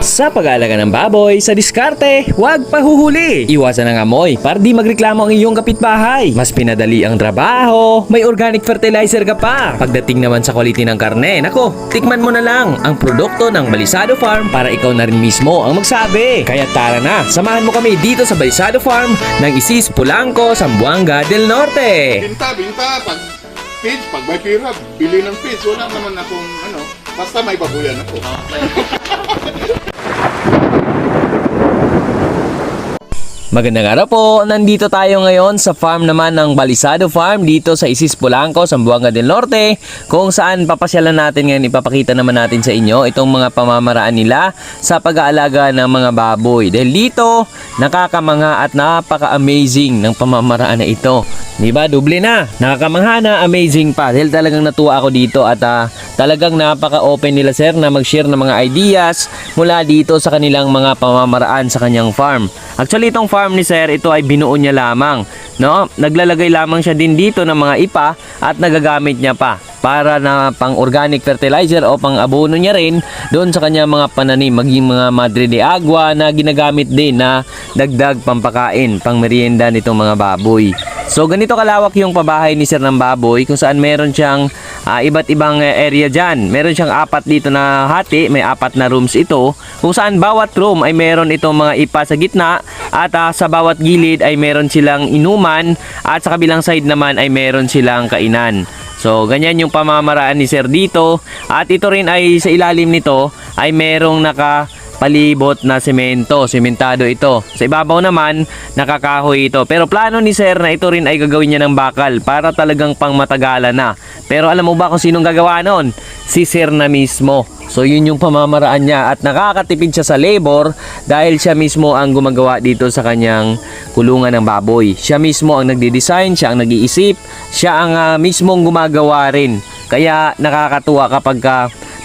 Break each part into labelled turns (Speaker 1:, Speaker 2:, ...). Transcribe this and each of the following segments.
Speaker 1: Sa pag-aalaga ng baboy, sa diskarte, huwag pahuhuli. Iwasan ang amoy para di magreklamo ang iyong kapitbahay. Mas pinadali ang trabaho, may organic fertilizer ka pa. Pagdating naman sa quality ng karne, nako, tikman mo na lang ang produkto ng Balisado Farm para ikaw na rin mismo ang magsabi. Kaya tara na, samahan mo kami dito sa Balisado Farm ng Isis Pulanco, Zamboanga del Norte.
Speaker 2: Binta, binta. Pag feeds, pag may pira, bili ng feeds. Wala naman akong ano. Basta may babuyan ako.
Speaker 1: Magandang araw po. Nandito tayo ngayon sa farm naman ng Balisado Farm dito sa Isis Polanco, Zamboanga del Norte kung saan papasyalan natin ngayon ipapakita naman natin sa inyo itong mga pamamaraan nila sa pag-aalaga ng mga baboy. Dahil dito, nakakamanga at napaka-amazing ng pamamaraan na ito. Di ba? Doble na. Nakakamangha na, amazing pa. Dahil talagang natuwa ako dito at ah, talagang napaka-open nila sir na mag-share ng mga ideas mula dito sa kanilang mga pamamaraan sa kanyang farm. Actually, itong farm ni sir, ito ay binuo niya lamang. No? Naglalagay lamang siya din dito ng mga ipa at nagagamit niya pa para na pang organic fertilizer o pang abono niya rin doon sa kanya mga pananim maging mga madre de agua na ginagamit din na dagdag pampakain pang merienda nitong mga baboy. So ganito kalawak yung pabahay ni Sir ng baboy kung saan meron siyang ah, iba't ibang eh, area dyan. Meron siyang apat dito na hati, may apat na rooms ito kung saan bawat room ay meron itong mga ipa sa gitna at ah, sa bawat gilid ay meron silang inuman at sa kabilang side naman ay meron silang kainan. So, ganyan yung pamamaraan ni Sir dito. At ito rin ay sa ilalim nito ay merong naka palibot na semento, sementado ito. Sa ibabaw naman, nakakahoy ito. Pero plano ni Sir na ito rin ay gagawin niya ng bakal para talagang pang matagalan na. Pero alam mo ba kung sinong gagawa nun? Si Sir na mismo. So yun yung pamamaraan niya at nakakatipid siya sa labor dahil siya mismo ang gumagawa dito sa kanyang kulungan ng baboy. Siya mismo ang nagde-design, siya ang nag-iisip, siya ang ah, mismong gumagawa rin. Kaya nakakatuwa kapag ka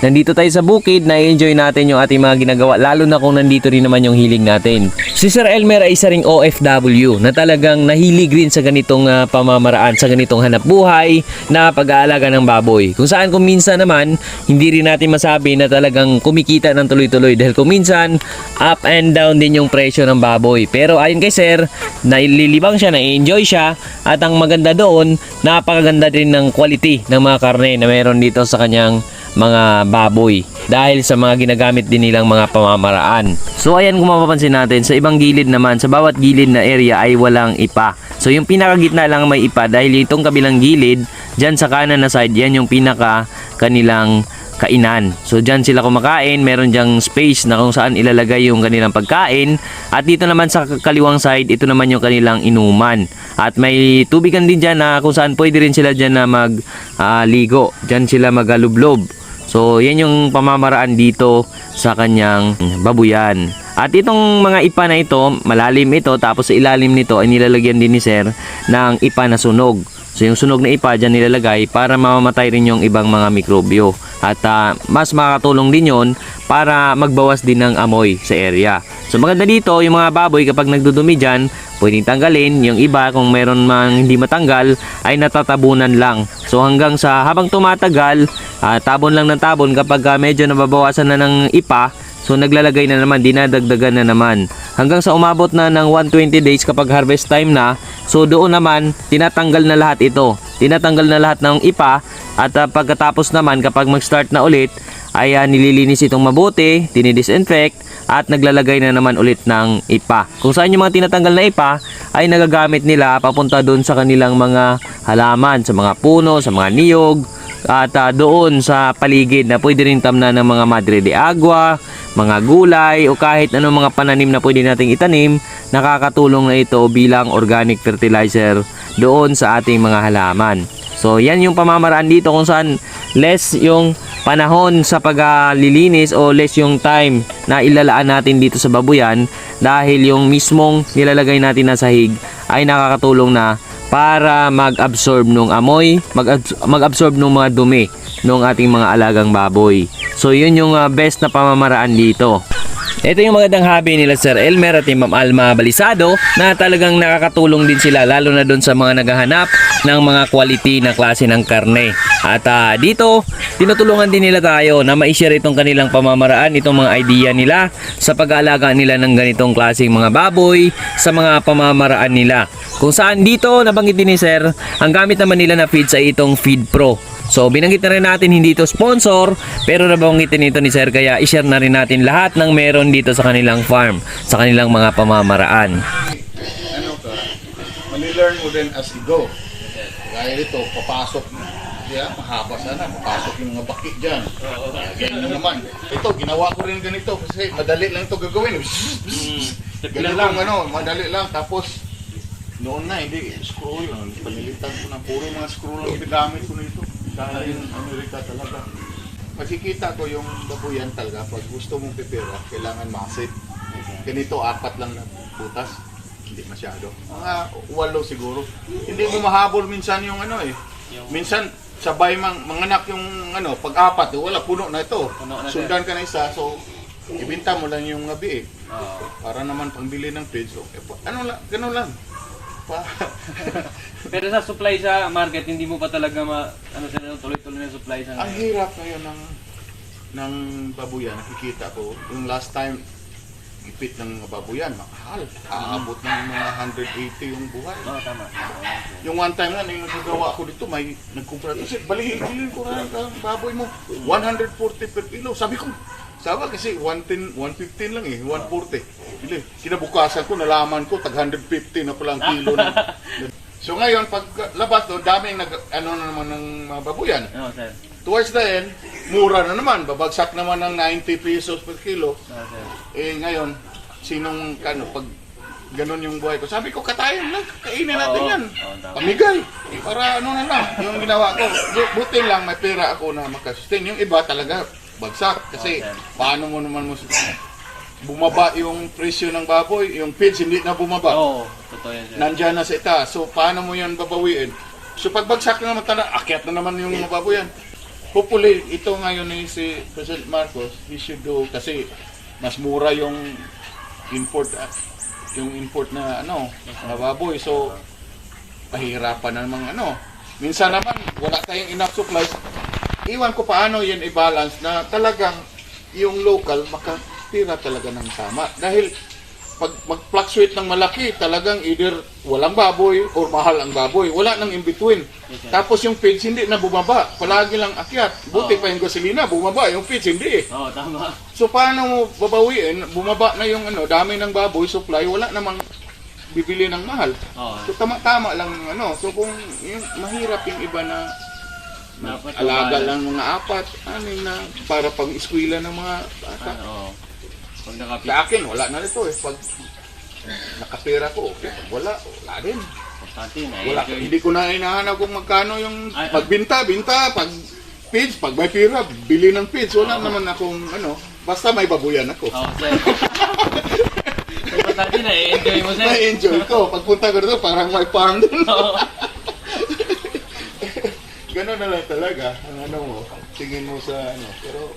Speaker 1: nandito tayo sa bukid, na-enjoy natin yung ating mga ginagawa, lalo na kung nandito rin naman yung hilig natin. Si Sir Elmer ay isa ring OFW na talagang nahilig rin sa ganitong ah, pamamaraan, sa ganitong hanap buhay na pag-aalaga ng baboy. Kung saan kung minsan naman, hindi rin natin masabi na talagang kumikita ng tuloy-tuloy dahil kung minsan, up and down din yung presyo ng baboy. Pero ayon kay Sir, naililibang siya, na-enjoy siya at ang maganda doon, napakaganda din ng quality ng mga karne na meron dito sa kanyang mga baboy dahil sa mga ginagamit din nilang mga pamamaraan. So ayan kung mapapansin natin, sa ibang gilid naman, sa bawat gilid na area ay walang ipa. So yung pinakagitna lang may ipa dahil itong kabilang gilid, dyan sa kanan na side, yan yung pinaka kanilang kainan. So dyan sila kumakain, meron dyang space na kung saan ilalagay yung kanilang pagkain. At dito naman sa kaliwang side, ito naman yung kanilang inuman. At may tubigan din dyan na kung saan pwede rin sila dyan na magligo. dyan sila magalublob. So, yan yung pamamaraan dito sa kanyang babuyan. At itong mga ipa na ito, malalim ito, tapos sa ilalim nito ay nilalagyan din ni Sir ng ipa na sunog. So, yung sunog na ipa dyan nilalagay para mamamatay rin yung ibang mga mikrobyo. At ah, mas makakatulong din yon para magbawas din ng amoy sa area. So, maganda dito, yung mga baboy kapag nagdudumi dyan, pwedeng tanggalin. Yung iba, kung meron mang hindi matanggal, ay natatabunan lang. So hanggang sa habang tumatagal, ah, tabon lang ng tabon kapag ah, medyo nababawasan na ng ipa, so naglalagay na naman, dinadagdagan na naman. Hanggang sa umabot na ng 120 days kapag harvest time na, so doon naman, tinatanggal na lahat ito. Tinatanggal na lahat ng ipa at ah, pagkatapos naman kapag mag-start na ulit, ay ah, nililinis itong mabuti, dinidisinfect, at naglalagay na naman ulit ng ipa. Kung saan yung mga tinatanggal na ipa ay nagagamit nila papunta doon sa kanilang mga halaman, sa mga puno, sa mga niyog, at ah, doon sa paligid na pwede rin tamna ng mga madre de agua, mga gulay o kahit anong mga pananim na pwede nating itanim, nakakatulong na ito bilang organic fertilizer doon sa ating mga halaman. So yan yung pamamaraan dito kung saan less yung panahon sa paglilinis o less yung time na ilalaan natin dito sa babuyan dahil yung mismong nilalagay natin na sahig ay nakakatulong na para mag-absorb nung amoy, mag-abs- mag-absorb nung mga dumi nung ating mga alagang baboy. So yun yung ah, best na pamamaraan dito. Ito yung magandang hobby nila Sir Elmer at yung Ma'am Alma Balisado na talagang nakakatulong din sila lalo na doon sa mga naghahanap ng mga quality na klase ng karne. At ah, dito, tinutulungan din nila tayo na ma-share itong kanilang pamamaraan, itong mga idea nila sa pag-aalaga nila ng ganitong klaseng mga baboy sa mga pamamaraan nila. Kung saan dito, nabanggit din ni Sir, ang gamit naman nila na feeds ay itong Feed Pro. So binanggit na rin natin hindi ito sponsor pero nabanggitin ito ni Sir kaya i-share na rin natin lahat ng meron dito sa kanilang farm, sa kanilang mga pamamaraan.
Speaker 2: ano ka, malilearn mo din as you go. Gaya dito, papasok Yeah, mahaba sana. Papasok yung mga baki dyan. Ganyan naman. Ito, ginawa ko rin ganito kasi madali lang ito gagawin. Ganun lang, ano, madali lang. Tapos, noon na, hindi, screw yun. Palilitan ko na. Puro mga screw lang ginamit ko nito. Dahil Amerika talaga. Makikita ko yung babuyan talaga. Pag gusto mong pipira, kailangan masit. Ganito, apat lang na butas. Hindi masyado. Mga walo siguro. Hindi mo mahabol minsan yung ano eh. Minsan, sabay mang manganak yung ano, pag-apat, eh, wala, puno na ito. Sundan ka na isa, so ibinta mo lang yung gabi eh. Para naman pangbili ng feeds, okay po. Ano lang, ganun lang. Pa,
Speaker 1: Pero sa supply sa market, hindi mo pa talaga ma, ano sila, tuloy-tuloy na supply sa
Speaker 2: ang hirap ngayon ng ng babuyan, nakikita ko. Yung last time, ipit ng mga babuyan, mahal. Aabot ng mga 180 yung buhay.
Speaker 1: Oo, tama.
Speaker 2: Yung one time nga, yung nagagawa ko dito, may nagkumpara. Kasi balihin, bilhin ko na ang baboy mo. 140 per kilo. Sabi ko, sabi kasi 110, 115 lang eh, 140. Bili. Kinabukasan ko, nalaman ko, tag 150 na pala ang kilo. na. so ngayon, pag labas doon, daming nag, ano na naman ng mga babuyan.
Speaker 1: Oo, sir.
Speaker 2: Towards the end, mura na naman. Babagsak naman ng 90 pesos per kilo.
Speaker 1: Oo, sir.
Speaker 2: Eh ngayon, sinong kano pag ganun yung buhay ko. Sabi ko, katayin lang, kainin natin
Speaker 1: Oo.
Speaker 2: yan.
Speaker 1: Oo, tama.
Speaker 2: Pamigay. Para ano na lang, yung ginawa ko. Bu- Buti lang, may pera ako na makasustain. Yung iba talaga, bagsak. Kasi
Speaker 1: Okay.
Speaker 2: paano mo naman mo bumaba yung presyo ng baboy, yung feeds hindi na bumaba.
Speaker 1: Oo, totoo yan, sir.
Speaker 2: Nandyan na sa itaas. So, paano mo yan babawiin? So, pag bagsak na naman tala, akyat na naman yung mga baboyan. Hopefully, ito ngayon ni si President Marcos, he should do, kasi mas mura yung import, ah, yung import na ano, na baboy. So, pahirapan na naman ano. Minsan naman, wala tayong enough supplies. Iwan ko paano yan i-balance na talagang yung local makatira talaga ng tama. Dahil pag mag-fluctuate ng malaki, talagang either walang baboy or mahal ang baboy. Wala nang in-between. Tapos yung feeds hindi na bumaba. Palagi lang akyat. Buti pa yung gasolina, bumaba. Yung feeds hindi eh.
Speaker 1: Oo, tama.
Speaker 2: So paano mo babawiin? Bumaba na yung ano, dami ng baboy, supply, wala namang bibili ng mahal.
Speaker 1: Oo.
Speaker 2: So tama-tama lang ano. So kung yung mahirap yung iba na alaga lang mga apat, anim na para pang eskwela ng mga bata.
Speaker 1: Oo. Pag nakapit,
Speaker 2: Sa akin, wala na nito eh. Pag nakapera ko, okay. Pag wala, wala din.
Speaker 1: importante na
Speaker 2: Wala, hindi ko na inahanap kung magkano yung
Speaker 1: Ay,
Speaker 2: pagbinta, binta, pag feeds, pag may pera, bili ng feeds. Wala naman akong ano, basta may babuyan ako.
Speaker 1: Oo, sir. Importante na, enjoy mo, sir.
Speaker 2: Na-enjoy ko. Pagpunta ko dito, parang may farm din.
Speaker 1: Oo.
Speaker 2: Ganun na lang talaga ang ano mo, tingin mo sa ano. Pero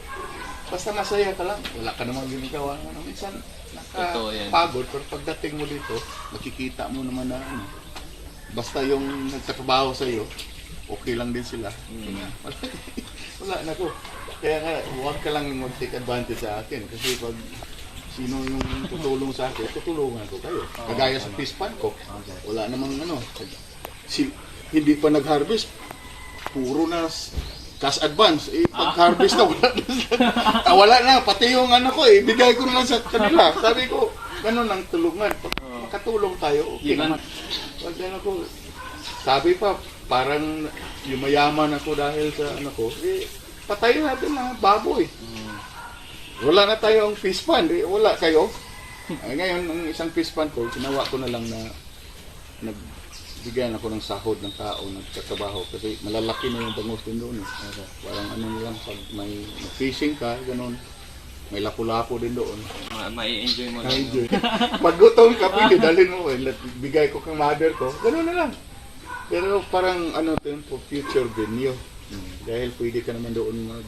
Speaker 2: basta masaya ka lang, wala ka namang ginagawa. Ano, minsan nakapagod, pero pagdating mo dito, makikita mo naman na ano. Basta yung nagtatrabaho sa iyo, okay lang din sila.
Speaker 1: Mm.
Speaker 2: Wala, wala na ko. Kaya nga, huwag ka lang mag-take advantage sa akin. Kasi pag sino yung tutulong sa akin, tutulungan ko kayo. Kagaya sa fish pan ko. Wala namang ano. Si, hindi pa nag-harvest, puro na cash advance. Eh, pag-harvest na, wala na. Ah, wala na, pati yung ano ko, eh, bigay ko na lang sa kanila. Sabi ko, ganun ang tulungan. Pag makatulong tayo, okay
Speaker 1: Iban-
Speaker 2: naman. Pag ano ko, sabi pa, parang yumayaman ako dahil sa ano ko, eh, patayin natin mga baboy. Wala na tayong fish pan, eh, wala kayo. Ay, ngayon, ang isang fish pan ko, ginawa ko na lang na nagbigyan ako ng sahod ng tao nagtatrabaho kasi malalaki na yung bangus din doon. Eh. Parang ano lang, pag may fishing ka, ganun, may lapu-lapu din doon.
Speaker 1: Ma- Mai-enjoy mo lang.
Speaker 2: Enjoy. Pag gutom ka, pwede dalhin mo. Eh. Let- Bigay ko kang mother ko. Ganun na lang. Pero parang ano to yun, for future venue. Dahil pwede ka naman doon mag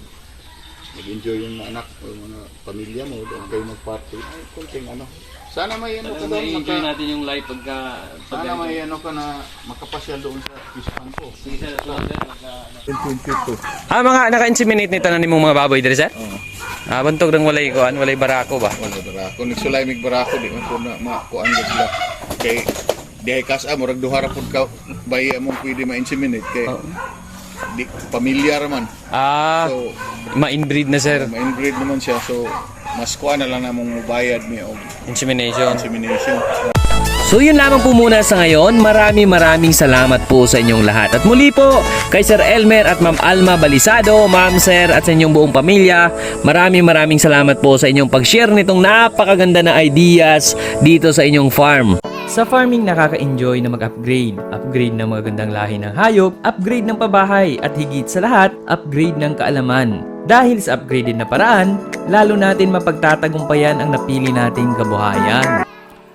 Speaker 2: mag-enjoy yung anak o mga pamilya mo, doon kayo mag-party, ay, kunting ano. Sana may ano ka doon, maka,
Speaker 3: natin yung live pagka...
Speaker 2: sana may ano ka na makapasyal doon sa Pispan ko.
Speaker 3: Sige sir, pagka...
Speaker 2: 22.
Speaker 3: Ah, mga naka-inseminate nito na nimong mga baboy diri sir?
Speaker 2: Oo.
Speaker 3: Ah, bantog ng walay ko, walay barako ba?
Speaker 2: Wala barako. Nagsulay mig barako di man ko na makuan ko sila. Kay dihay kas ah, murag duha ra pud ka bayi among pwede ma-inseminate kay di pamilyar man.
Speaker 3: Ah,
Speaker 2: So,
Speaker 3: ma-inbreed na sir.
Speaker 2: ma-inbreed naman siya. So, mas kuha na lang namong bayad mi og
Speaker 3: Insemination.
Speaker 2: insemination.
Speaker 3: So yun lamang po muna sa ngayon. Marami maraming salamat po sa inyong lahat. At muli po kay Sir Elmer at Ma'am Alma Balisado, Ma'am Sir at sa inyong buong pamilya. Maraming maraming salamat po sa inyong pag-share nitong napakaganda na ideas dito sa inyong farm. Sa farming nakaka-enjoy na mag-upgrade. Upgrade ng mga gandang lahi ng hayop, upgrade ng pabahay, at higit sa lahat, upgrade ng kaalaman. Dahil sa upgraded na paraan, lalo natin mapagtatagumpayan ang napili nating kabuhayan.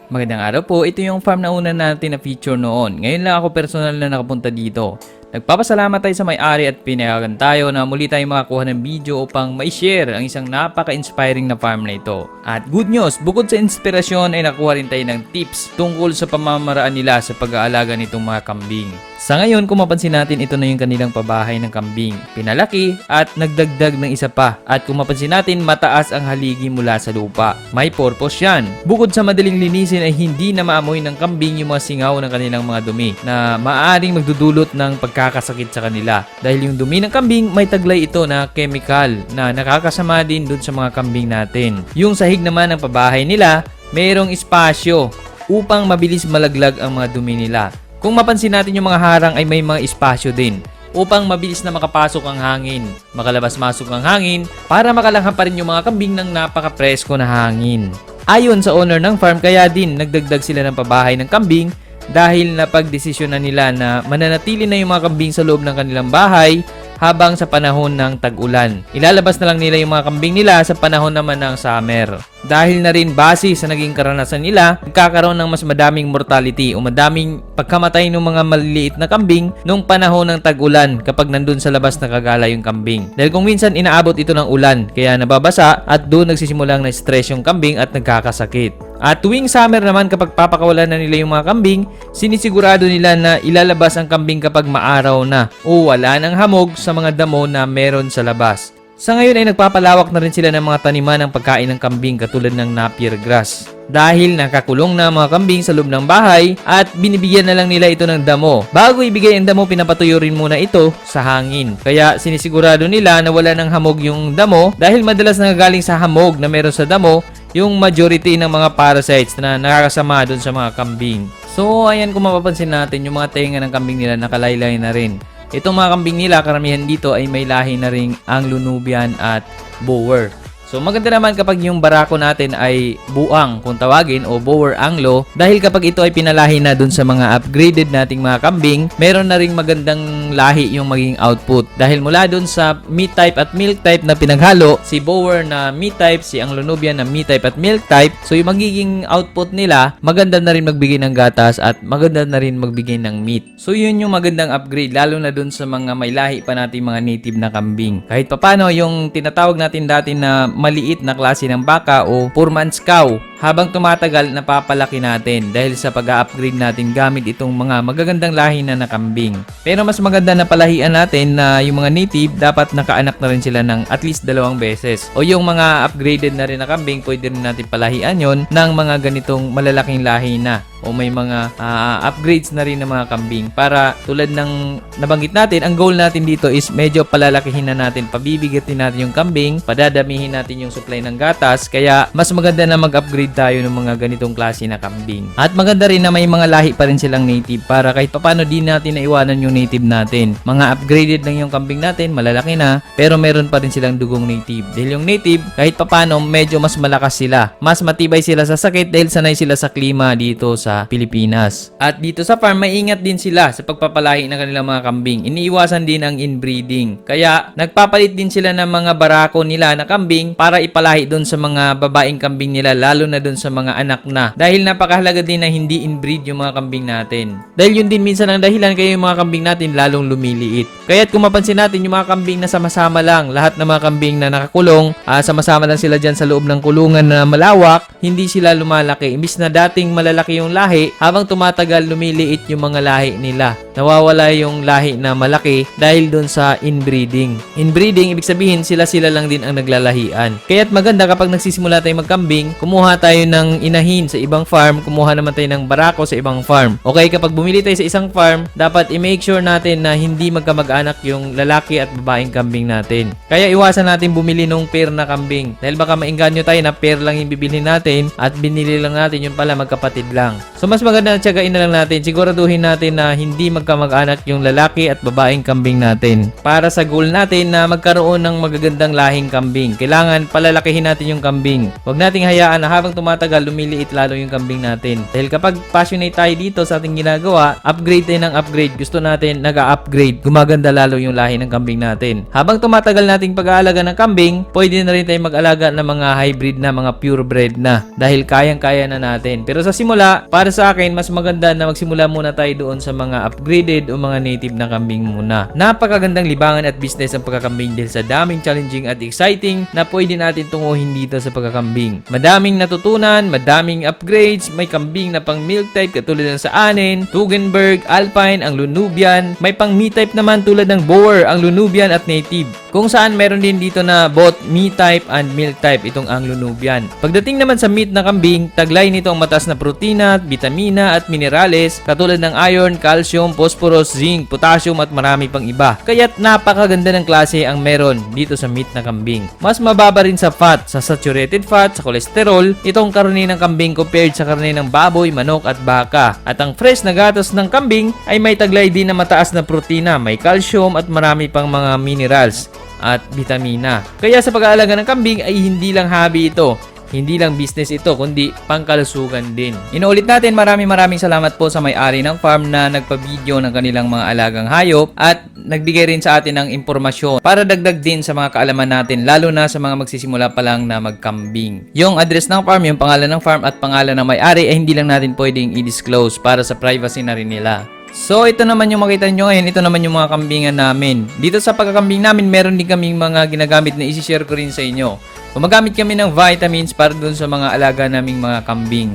Speaker 3: Magandang araw po. Ito yung farm na una natin na feature noon. Ngayon lang ako personal na nakapunta dito. Nagpapasalamat tayo sa may-ari at pinayagan tayo na muli tayong makakuha ng video upang ma-share ang isang napaka-inspiring na farm na ito. At good news, bukod sa inspirasyon ay nakuha rin tayo ng tips tungkol sa pamamaraan nila sa pag-aalaga nitong mga kambing. Sa ngayon, kung mapansin natin, ito na yung kanilang pabahay ng kambing. Pinalaki at nagdagdag ng isa pa. At kung mapansin natin, mataas ang haligi mula sa lupa. May purpose yan. Bukod sa madaling linisin ay hindi na maamoy ng kambing yung mga singaw ng kanilang mga dumi na maaaring magdudulot ng pagkakasakit sa kanila. Dahil yung dumi ng kambing, may taglay ito na chemical na nakakasama din dun sa mga kambing natin. Yung sahig naman ng pabahay nila, mayroong espasyo upang mabilis malaglag ang mga dumi nila. Kung mapansin natin yung mga harang ay may mga espasyo din upang mabilis na makapasok ang hangin, makalabas-masok ang hangin para makalanghap pa rin yung mga kambing ng napaka-presko na hangin. Ayon sa owner ng farm kaya din nagdagdag sila ng pabahay ng kambing dahil napagdesisyon na nila na mananatili na yung mga kambing sa loob ng kanilang bahay habang sa panahon ng tag-ulan. Ilalabas na lang nila yung mga kambing nila sa panahon naman ng summer. Dahil na rin base sa naging karanasan nila, nagkakaroon ng mas madaming mortality o madaming pagkamatay ng mga maliliit na kambing nung panahon ng tag-ulan kapag nandun sa labas nakagala yung kambing. Dahil kung minsan inaabot ito ng ulan, kaya nababasa at doon nagsisimulang na stress yung kambing at nagkakasakit. At tuwing summer naman kapag papakawalan na nila yung mga kambing, sinisigurado nila na ilalabas ang kambing kapag maaraw na o wala ng hamog sa mga damo na meron sa labas. Sa ngayon ay nagpapalawak na rin sila ng mga taniman ng pagkain ng kambing katulad ng napier grass. Dahil nakakulong na ang mga kambing sa loob ng bahay at binibigyan na lang nila ito ng damo. Bago ibigay ang damo, pinapatuyo rin muna ito sa hangin. Kaya sinisigurado nila na wala ng hamog yung damo dahil madalas nangagaling sa hamog na meron sa damo yung majority ng mga parasites na nakakasama doon sa mga kambing. So ayan kung mapapansin natin yung mga tenga ng kambing nila nakalaylay na rin. Itong mga kambing nila, karamihan dito ay may lahi na ring ang Lunubian at Boer. So maganda naman kapag yung barako natin ay buang kung tawagin o Boer Anglo dahil kapag ito ay pinalahi na dun sa mga upgraded nating mga kambing, meron na ring magandang lahi yung maging output. Dahil mula dun sa meat type at milk type na pinaghalo, si Boer na meat type, si Anglo Nubian na meat type at milk type, so yung magiging output nila, maganda na rin magbigay ng gatas at maganda na rin magbigay ng meat. So yun yung magandang upgrade lalo na dun sa mga may lahi pa natin mga native na kambing. Kahit papano yung tinatawag natin dati na maliit na klase ng baka o 4 months cow, habang tumatagal napapalaki natin dahil sa pag-upgrade natin gamit itong mga magagandang lahi na nakambing. Pero mas maganda na palahian natin na yung mga native dapat nakaanak na rin sila ng at least dalawang beses. O yung mga upgraded na rin na kambing, pwede rin natin palahian yon ng mga ganitong malalaking lahi na o may mga ah, upgrades na rin ng mga kambing para tulad ng nabanggit natin, ang goal natin dito is medyo palalakihin na natin, pabibigatin natin yung kambing, padadamihin natin yung supply ng gatas, kaya mas maganda na mag-upgrade tayo ng mga ganitong klase na kambing. At maganda rin na may mga lahi pa rin silang native para kahit papano di natin naiwanan yung native natin. Mga upgraded lang yung kambing natin, malalaki na, pero meron pa rin silang dugong native. Dahil yung native, kahit papano medyo mas malakas sila. Mas matibay sila sa sakit dahil sanay sila sa klima dito sa Pilipinas. At dito sa farm, maingat din sila sa pagpapalahi ng kanilang mga kambing. Iniiwasan din ang inbreeding. Kaya nagpapalit din sila ng mga barako nila na kambing para ipalahi doon sa mga babaeng kambing nila lalo na na dun sa mga anak na. Dahil napakahalaga din na hindi inbreed yung mga kambing natin. Dahil yun din minsan ang dahilan kaya yung mga kambing natin lalong lumiliit. Kaya't kung mapansin natin yung mga kambing na sama-sama lang, lahat ng mga kambing na nakakulong, ah, sama-sama lang sila dyan sa loob ng kulungan na malawak, hindi sila lumalaki. Imbis na dating malalaki yung lahi, habang tumatagal lumiliit yung mga lahi nila. Nawawala yung lahi na malaki dahil dun sa inbreeding. Inbreeding, ibig sabihin sila-sila lang din ang naglalahian. Kaya't maganda kapag nagsisimula tayo magkambing, kumuha tayo ng inahin sa ibang farm, kumuha naman tayo ng barako sa ibang farm. Okay, kapag bumili tayo sa isang farm, dapat i-make sure natin na hindi magkamag-anak yung lalaki at babaeng kambing natin. Kaya iwasan natin bumili ng pair na kambing. Dahil baka maingganyo tayo na pair lang yung bibilhin natin at binili lang natin yun pala magkapatid lang. So mas maganda na tiyagain na lang natin, siguraduhin natin na hindi magkamag-anak yung lalaki at babaeng kambing natin. Para sa goal natin na magkaroon ng magagandang lahing kambing, kailangan palalakihin natin yung kambing. Huwag nating hayaan na habang tumatagal, lumiliit lalo yung kambing natin. Dahil kapag passionate tayo dito sa ating ginagawa, upgrade tayo ng upgrade. Gusto natin nag-upgrade. Gumaganda lalo yung lahi ng kambing natin. Habang tumatagal nating pag-aalaga ng kambing, pwede na rin tayo mag-alaga ng mga hybrid na, mga purebred na. Dahil kayang-kaya na natin. Pero sa simula, para sa akin, mas maganda na magsimula muna tayo doon sa mga upgraded o mga native na kambing muna. Napakagandang libangan at business ang pagkakambing dahil sa daming challenging at exciting na pwede natin tunguhin dito sa pagkakambing. Madaming natutunan, madaming upgrades, may kambing na pang milk type katulad ng sa anin, Tugenberg, Alpine, ang Lunubian, may pang meat type naman tulad ng Boer, ang Lunubian at native. Kung saan meron din dito na both meat type and milk type itong ang Lunubian. Pagdating naman sa meat na kambing, taglay nito ang mataas na protina, vitamina at minerales katulad ng iron, calcium, phosphorus, zinc, potassium at marami pang iba. Kaya't napakaganda ng klase ang meron dito sa meat na kambing. Mas mababa rin sa fat, sa saturated fat, sa kolesterol, itong karne ng kambing compared sa karne ng baboy, manok at baka. At ang fresh na gatas ng kambing ay may taglay din na mataas na protina, may calcium at marami pang mga minerals at vitamina. Kaya sa pag-aalaga ng kambing ay hindi lang hobby ito. Hindi lang business ito, kundi pangkalusugan din. Inuulit natin maraming maraming salamat po sa may-ari ng farm na nagpa-video ng kanilang mga alagang hayop at nagbigay rin sa atin ng impormasyon para dagdag din sa mga kaalaman natin lalo na sa mga magsisimula pa lang na magkambing. Yung address ng farm, yung pangalan ng farm at pangalan ng may-ari ay hindi lang natin pwedeng i-disclose para sa privacy na rin nila. So, ito naman yung makita nyo ngayon. Ito naman yung mga kambingan namin. Dito sa pagkakambing namin, meron din kaming mga ginagamit na isi-share ko rin sa inyo. Gumagamit kami ng vitamins para dun sa mga alaga naming mga kambing.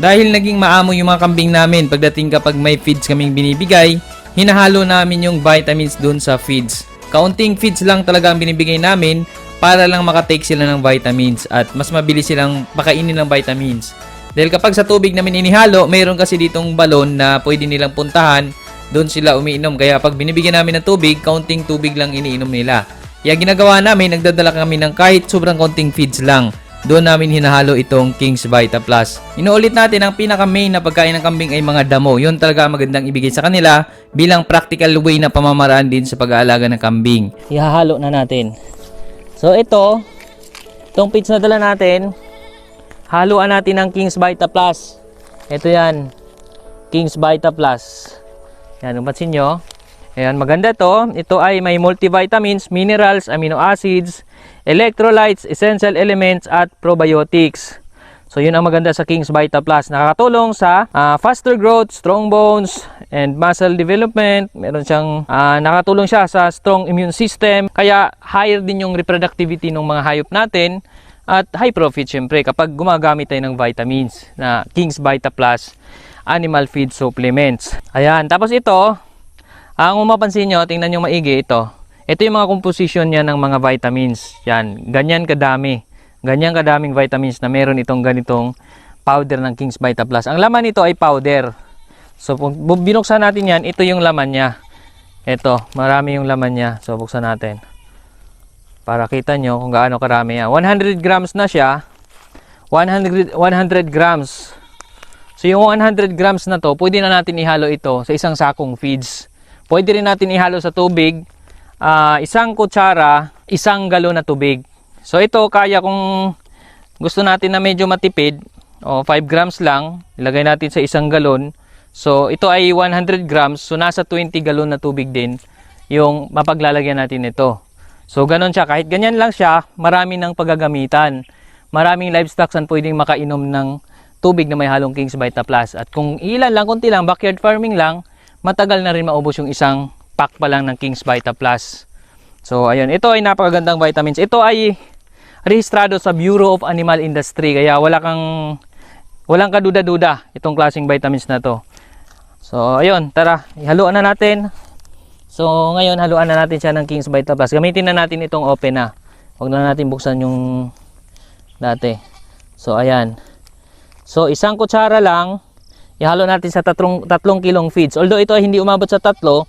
Speaker 3: Dahil naging maamo yung mga kambing namin pagdating kapag may feeds kaming binibigay, hinahalo namin yung vitamins dun sa feeds. Kaunting feeds lang talaga ang binibigay namin para lang makatake sila ng vitamins at mas mabilis silang pakainin ng vitamins. Dahil kapag sa tubig namin inihalo, mayroon kasi ditong balon na pwede nilang puntahan, doon sila umiinom. Kaya pag binibigyan namin ng tubig, counting tubig lang iniinom nila. Kaya ginagawa namin, nagdadala kami ng kahit sobrang counting feeds lang. Doon namin hinahalo itong King's Vita Plus. Inuulit natin ang pinaka-main na pagkain ng kambing ay mga damo. Yun talaga ang magandang ibigay sa kanila bilang practical way na pamamaraan din sa pag-aalaga ng kambing.
Speaker 1: Ihahalo na natin. So ito, itong feeds na dala natin, haluan natin ng King's Vita Plus. Ito yan, King's Vita Plus. Yan, umatsin nyo. Ayan, maganda to. Ito ay may multivitamins, minerals, amino acids, electrolytes, essential elements, at probiotics. So, yun ang maganda sa King's Vita Plus. Nakakatulong sa ah, faster growth, strong bones, and muscle development. Meron siyang, ah, nakatulong siya sa strong immune system. Kaya, higher din yung reproductivity ng mga hayop natin. At high profit syempre kapag gumagamit tayo ng vitamins na King's Vita Plus animal feed supplements. Ayan, tapos ito, ang mapapansin nyo, tingnan nyo maigi ito. Ito yung mga composition niya ng mga vitamins. Yan, ganyan kadami. Ganyan kadaming vitamins na meron itong ganitong powder ng King's Vita Plus. Ang laman nito ay powder. So, binuksan natin yan, ito yung laman niya. Ito, marami yung laman niya. So, buksan natin. Para kita nyo kung gaano karami yan. 100 grams na siya. 100, 100 grams. So, yung 100 grams na to, pwede na natin ihalo ito sa isang sakong feeds. Pwede rin natin ihalo sa tubig, ah, isang kutsara, isang galon na tubig. So ito kaya kung gusto natin na medyo matipid, o 5 grams lang, ilagay natin sa isang galon. So ito ay 100 grams, so nasa 20 galon na tubig din yung mapaglalagyan natin ito. So ganun siya, kahit ganyan lang siya, marami ng paggagamitan.
Speaker 3: maraming livestock ang pwedeng makainom ng tubig na may halong King's Vita Plus. At kung ilan lang, kunti lang, backyard farming lang, matagal na rin maubos yung isang pack pa lang ng King's Vita Plus. So, ayun. Ito ay napakagandang vitamins. Ito ay rehistrado sa Bureau of Animal Industry. Kaya wala kang, walang kaduda-duda itong klaseng vitamins na to. So, ayun. Tara, ihaluan na natin. So, ngayon, haluan na natin siya ng King's Vita Plus. Gamitin na natin itong open na. Huwag na natin buksan yung dati. So, ayan. So, isang kutsara lang, ihalo natin sa tatlong, tatlong kilong feeds. Although ito ay hindi umabot sa tatlo,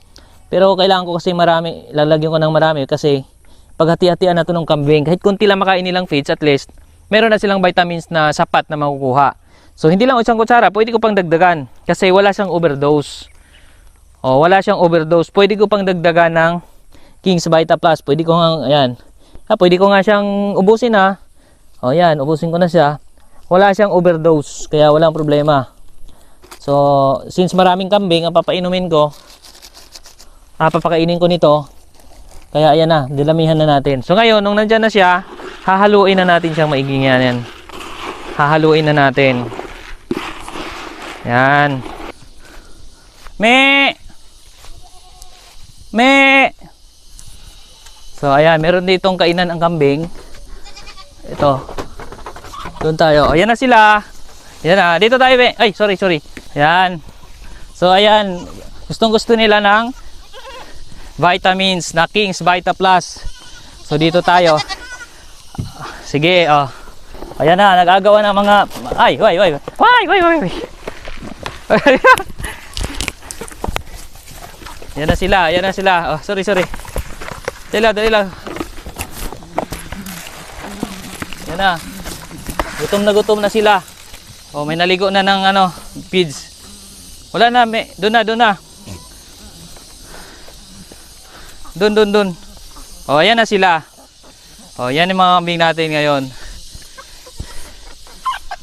Speaker 3: pero kailangan ko kasi marami, lalagyan ko ng marami kasi paghati-hatian na ng kambing, kahit kunti lang makain nilang feeds at least, meron na silang vitamins na sapat na makukuha. So, hindi lang isang kutsara, pwede ko pang dagdagan kasi wala siyang overdose. O, wala siyang overdose. Pwede ko pang dagdagan ng King's Vita Plus. Pwede ko nga, ayan. Ha, pwede ko nga siyang ubusin ha. O, yan, ubusin ko na siya wala siyang overdose kaya walang problema so since maraming kambing ang papainumin ko ah, papakainin ko nito kaya ayan na dilamihan na natin so ngayon nung nandyan na siya hahaluin na natin siyang maiging yan yan. hahaluin na natin yan me me so ayan meron ditong kainan ang kambing ito doon tayo. Ayan na sila. Ayan na. Dito tayo, be. Ay, sorry, sorry. Ayan. So, ayan. Gustong gusto nila ng vitamins na King's Vita Plus. So, dito tayo. Sige, oh. Ayan na, nagagawa ng mga... Ay, way, way. Way, way, way, way. Ayan na sila, ayan na sila. Oh, sorry, sorry. Dali lang, dali lang. Ayan na. Gutom na gutom na sila. Oh, may naligo na ng ano, feeds. Wala na, may, doon na, doon na. Doon, doon, doon. Oh, ayan na sila. Oh, yan yung mga kambing natin ngayon.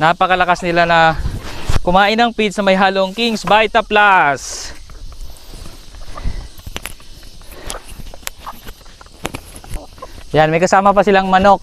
Speaker 3: Napakalakas nila na kumain ng feeds na may halong King's Vita Plus. Yan, may kasama pa silang manok.